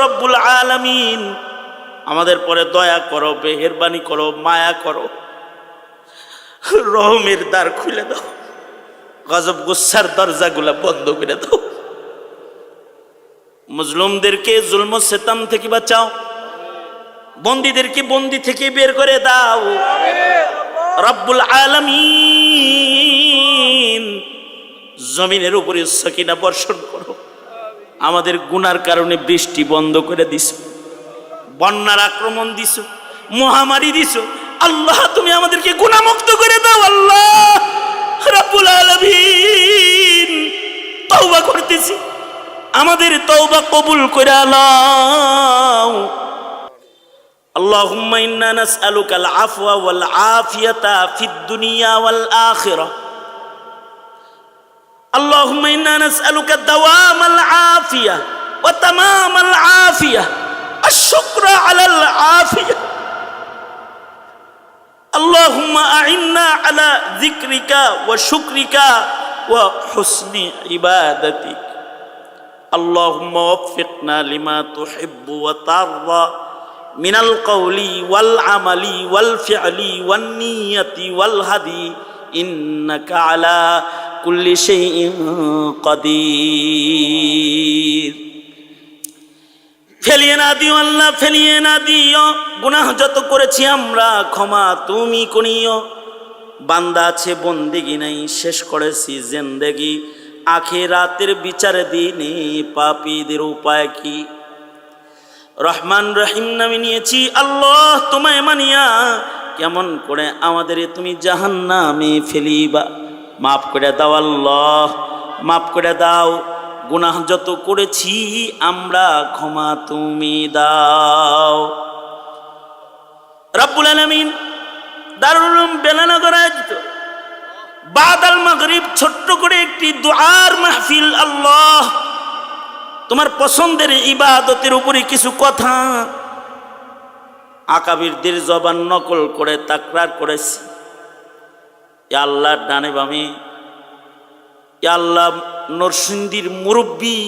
রব্বুল আলামিন। আমাদের পরে দয়া করো বেহেরবানি করো, মায়া করো। রহমের দ্বার খুলে দাও। গজব গুসার দরজাগুলা বন্ধ করে দাও। মুজলুমদেরকে জুলম সেতাম থেকে বাঁচাও। বন্দীদেরকে বন্দি থেকে বের করে দাও। রব্বুল আলামিন। জমিনের উপরে সকিনা বর্ষণ করো। আমাদের গুনার কারণে বৃষ্টি বন্ধ করে দিস বন্যার আক্রমণ দিস মহামারী দিস আল্লাহ তুমি আমাদেরকে গুণামুক্ত করে দাও আল্লাহ রব্বুল আলামিন তওবা করতেছি আমাদের তওবা কবুল করে আলাও اللهم إنا نسألك العفو والعافية في الدنيا والآخرة اللهم إنا نسألك دوام العافية وتمام العافية. الشكر على العافية. اللهم أعنا على ذكرك وشكرك وحسن عبادتك. اللهم وفقنا لما تحب وترضى من القول والعمل والفعل والنية والهدي. إنك على কুল্লি সেই কাদির। ফেলিয়ে না দিও আল্লাহ, ফেলিয়ে না দিও। গুনাহ যত করেছি আমরা, ক্ষমা তুমি কনিও বান্দা আছে, বন্দিগি নাই, শেষ করেছি জেন্দেগি। আখে রাতের বিচারে দিনে পাপিদের উপায় কি? রহমান রহিম নামে নিয়েছি, আল্লাহ তোমায় মানিয়া। কেমন করে আমাদের তুমি জাহান নামে ফেলিবা? মাফ করে দাও আল্লাহ, মাফ করে দাও। গুনাহ যত করেছি, আমরা ক্ষমা তুমি দাও। রব্বুল আলমিন দারুল বেলানগর আয়োজিত বাদাল মাগরিব ছোট্ট করে একটি দুয়ার মাহফিল, আল্লাহ, তোমার পছন্দের ইবাদতের উপরে কিছু কথা। আকাবিরদের জবান নকল করে, তাকরার করেছি। আল্লাহ ডানে বামে আল্লাহ নরসিংদীর মুরব্বী,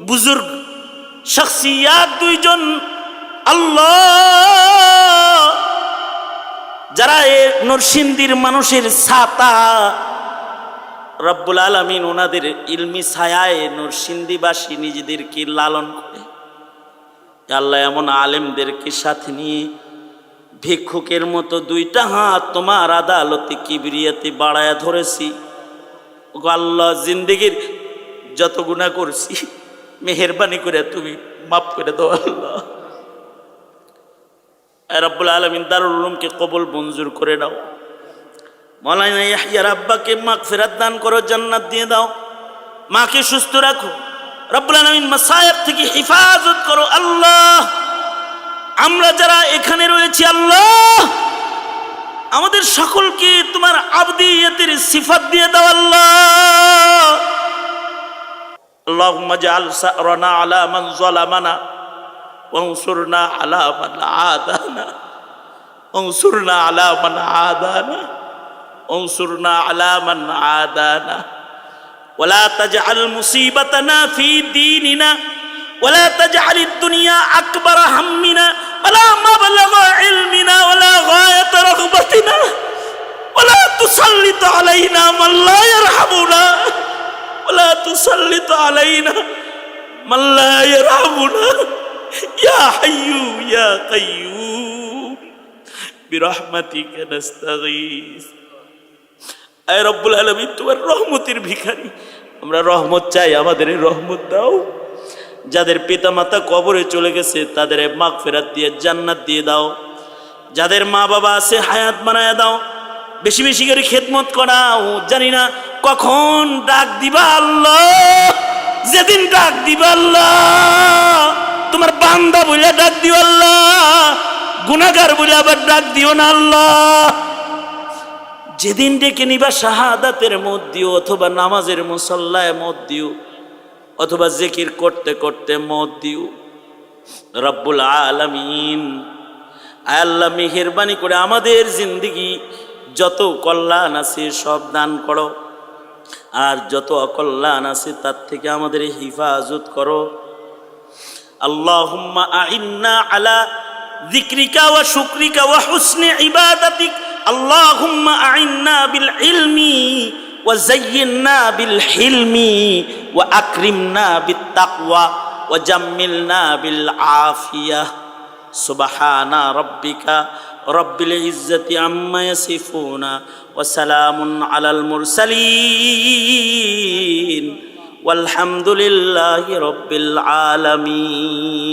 বুজুর্গ, শখসিয়াত দুইজন আল্লাহ। যারা এ নরসিংদীর মানুষের ছাতা, রব্বুল আলমিন ওনাদের ইলমি ছায়ায় নরসিন্দিবাসী নিজেদেরকে লালন করে। আল্লাহ এমন আলেমদেরকে সাথে নিয়ে ভিক্ষুকের মতো দুইটা হাত তোমার আদালতে কিবরিয়াতে বাড়ায়া ধরেছি। আল্লাহ, জিন্দিগির যত গুণা করছি, মেহরবানি করে তুমি মাফ করে দাও আল্লাহ। রব্বুল আলমিন, দারুল উলুমকে কবল মঞ্জুর করে নাও। মৌলানা ইয়াহিয়ার আব্বাকে মাক ফেরাত দান করো, জান্নাত দিয়ে দাও। মাকে সুস্থ রাখো। রব্বুল আলমিন মাসায়েব থেকে হিফাজত করো আল্লাহ। আমরা যারা এখানে রয়েছি আল্লাহ আমাদের সকলকে তোমার আবদিয়তের সিফাত দিয়ে দাও আল্লাহ اللهم اجعل سأرنا على من ظلمنا وانصرنا على من عادانا وانصرنا على من عادانا انصرنا على من عادانا ولا تجعل مصيبتنا في ديننا ولا تجعل الدنيا أكبر همنا ولا مبلغ علمنا ولا غاية رغبتنا ولا تسلط علينا من لا يرحمنا ولا تسلط علينا من لا يرحمنا يا حي يا قيوم برحمتك نستغيث আয় রব্বুল আলমিন তোমার রহমতের ভিখারি আমরা রহমত চাই আমাদের এই রহমত দাও যাদের পিতা মাতা কবরে চলে গেছে, তাদের মাগ ফেরাত দিয়ে জান্নাত দিয়ে দাও। যাদের মা বাবা আছে, হায়াত বানায় দাও। বেশি বেশি করে খেদমত করাও। জানি না কখন ডাক দিবা আল্লাহ, যেদিন ডাক দিবা আল্লাহ। তোমার বান্দা বলে ডাক দিও আল্লাহ গুনাগার বলে আবার ডাক দিও না আল্লাহ। যেদিন ডেকে নিবা শাহাদাতের মধ্যেও অথবা নামাজের মুসল্লায় মত দিও অথবা জেকির করতে করতে মত দিও। রব্বুল আলমিন আল্লাহ, মেহরবানি করে আমাদের জিন্দিগি যত কল্যাণ আছে সব দান করো। আর যত অকল্যাণ আছে তার থেকে আমাদের হিফাজত করো। আল্লাহ আইন্না আলা শুক্রিকা হুসনে আইন্না ইলমি وزينا بالحلم وأكرمنا بالتقوى وجملنا بالعافية. سبحان ربك رب العزة عما يصفون وسلام على المرسلين. والحمد لله رب العالمين.